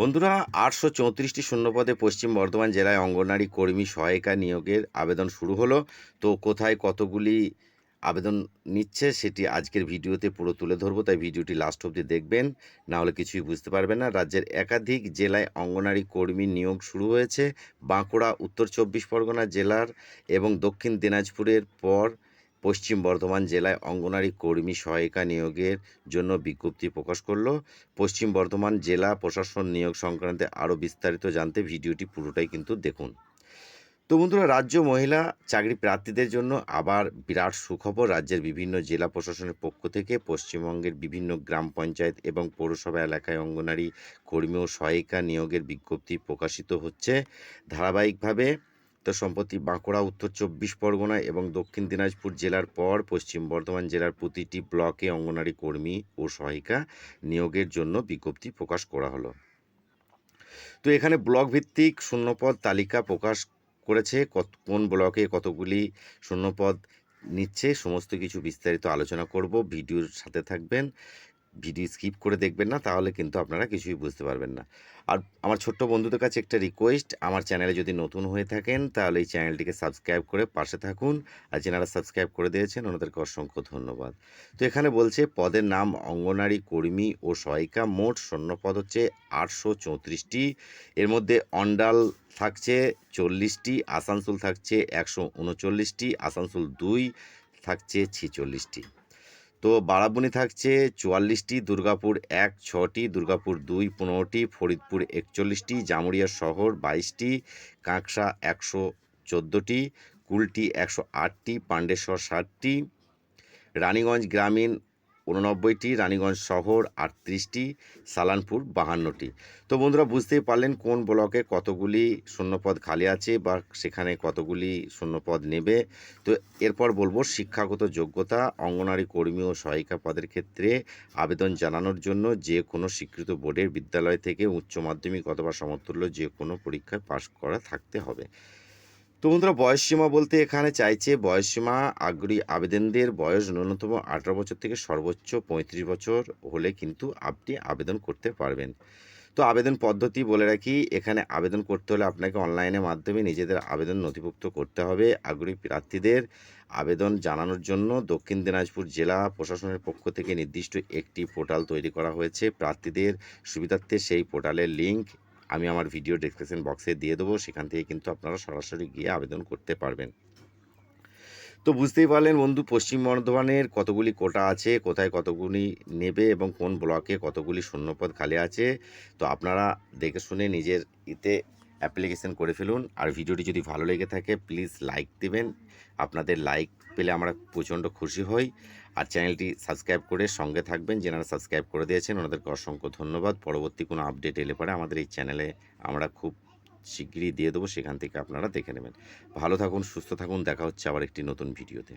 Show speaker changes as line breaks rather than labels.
বন্ধুরা, আটশো চৌত্রিশটি শূন্যপদে পশ্চিম বর্ধমান জেলায় অঙ্গনারী কর্মী সহায়িকা নিয়োগের আবেদন শুরু হলো। তো কোথায় কতগুলি আবেদন নিচ্ছে সেটি আজকের ভিডিওতে পুরো তুলে ধরবো, তাই ভিডিওটি লাস্ট অবধি দেখবেন। না হলে কিছুই বুঝতে পারবেন না। রাজ্যের একাধিক জেলায় অঙ্গনারী কর্মী নিয়োগ শুরু হয়েছে। বাঁকুড়া, উত্তর চব্বিশ পরগনা জেলার এবং দক্ষিণ দিনাজপুরের পর পশ্চিম বর্ধমান জেলায় অঙ্গনারী কর্মী সহায়িকা নিয়োগের জন্য বিজ্ঞপ্তি প্রকাশ করল। পশ্চিম বর্ধমান জেলা প্রশাসন নিয়োগ সংক্রান্তে আরও বিস্তারিত জানতে ভিডিওটি পুরোটাই কিন্তু দেখুন। তো বন্ধুরা, রাজ্য মহিলা চাকরি প্রার্থীদের জন্য আবার বিরাট সুখবর। রাজ্যের বিভিন্ন জেলা প্রশাসনের পক্ষ থেকে পশ্চিমবঙ্গের বিভিন্ন গ্রাম পঞ্চায়েত এবং পৌরসভা এলাকায় অঙ্গনারী কর্মী ও সহায়িকা নিয়োগের বিজ্ঞপ্তি প্রকাশিত হচ্ছে। ধারাবাহিকভাবে তো সম্প্রতি বাঁকুড়া, উত্তর চব্বিশ পরগনা এবং দক্ষিণ দিনাজপুর জেলার পর পশ্চিম বর্ধমান জেলার প্রতিটি ব্লকে অঙ্গনারী কর্মী ও সহায়িকা নিয়োগের জন্য বিজ্ঞপ্তি প্রকাশ করা হলো। তো এখানে ব্লক ভিত্তিক শূন্যপদ তালিকা প্রকাশ করেছে। কত, কোন ব্লকে কতগুলি শূন্যপদ নিচ্ছে, সমস্ত কিছু বিস্তারিত আলোচনা করব। ভিডিওর সাথে থাকবেন। ভিডিও স্কিপ করে দেখবেন না, তাহলে কিন্তু আপনারা কিছুই বুঝতে পারবেন না। আর আমার ছোট্ট বন্ধুদের কাছে একটা রিকোয়েস্ট আমার চ্যানেলে যদি নতুন হয়ে থাকেন, তাহলে এই চ্যানেলটিকে সাবস্ক্রাইব করে পাশে থাকুন। আর যেনারা সাবস্ক্রাইব করে দিয়েছেন, ওনাদেরকে অসংখ্য ধন্যবাদ। তো এখানে বলছে, পদের নাম অঙ্গনারী কর্মী ও সহায়িকা, মোট শূন্যপদ হচ্ছে আটশো চৌত্রিশটি। এর মধ্যে অন্ডাল থাকছে চল্লিশটি, আসানসোল থাকছে একশো উনচল্লিশটি, আসানসোল দুই থাকছে ছিচল্লিশটি। তো বারাবণী থাকছে চুয়াল্লিশটি, দুর্গাপুর এক ছটি, দুর্গাপুর দুই পনেরোটি, ফরিদপুর একচল্লিশটি জামুরিয়া শহর বাইশটি, কাঁকসা একশো চোদ্দোটি, কুলটি একশো আটটি, পাণ্ডেশ্বর ষাটটি, রানীগঞ্জ গ্রামীণ উননব্বইটি রানীগঞ্জ শহর আটত্রিশটি, সালানপুর বাহান্নটি। তো বন্ধুরা, বুঝতেই পারলেন কোন ব্লকে কতগুলি শূন্যপদ খালি আছে বা সেখানে কতগুলি শূন্যপদ নেবে। তো এরপর বলব, শিক্ষাগত যোগ্যতা, অঙ্গনারী কর্মী ও সহায়িকা পদের ক্ষেত্রে আবেদন জানানোর জন্য যে কোনো স্বীকৃত বোর্ডের বিদ্যালয় থেকে উচ্চ মাধ্যমিক অথবা সমতুল্য যে কোনো পরীক্ষায় পাশ করা থাকতে হবে। তো বন্ধুরা বয়সসীমা বলতে এখানে চাইছে বয়সসীমা আগ্রহী আবেদনদের বয়স ন্যূনতম আঠারো বছর থেকে সর্বোচ্চ পঁয়ত্রিশ বছর হলে কিন্তু আপনি আবেদন করতে পারবেন। তো আবেদন পদ্ধতি বলে রাখি, এখানে আবেদন করতে হলে আপনাকে অনলাইনের মাধ্যমে নিজেদের আবেদন নথিভুক্ত করতে হবে। আগ্রহী প্রার্থীদের আবেদন জানানোর জন্য দক্ষিণ দিনাজপুর জেলা প্রশাসনের পক্ষ থেকে নির্দিষ্ট একটি পোর্টাল তৈরি করা হয়েছে। প্রার্থীদের সুবিধার্থে সেই পোর্টালের লিঙ্ক আমি আমার ভিডিও ডেসক্রিপশন বক্সে দিয়ে দেবো, সেখান থেকে কিন্তু আপনারা সরাসরি গিয়ে আবেদন করতে পারবেন। তো বুঝতেই পারলেন বন্ধু, পশ্চিম বর্ধমানের কতগুলি কোটা আছে, কোথায় কতগুলি নেবে এবং কোন ব্লকে কতগুলি শূন্যপদ খালি আছে? তো আপনারা দেখে শুনে নিজের ইতে অ্যাপ্লিকেশন করে ফেলুন। আর ভিডিওটি যদি ভালো লেগে থাকে প্লিজ লাইক দেবেন। আপনাদের লাইক পেলে আমরা প্রচণ্ড খুশি হই। আর চ্যানেলটি সাবস্ক্রাইব করে সঙ্গে থাকবেন। যেনারা সাবস্ক্রাইব করে দিয়েছেন, ওনাদেরকে অসংখ্য ধন্যবাদ। পরবর্তী কোনো আপডেট এলে পরে আমাদের এই চ্যানেলে আমরা খুব শিগগিরই দিয়ে দেবো। সেখান থেকে আপনারা দেখে নেবেন। ভালো থাকুন, সুস্থ থাকুন। দেখা হচ্ছে আবার একটি নতুন ভিডিওতে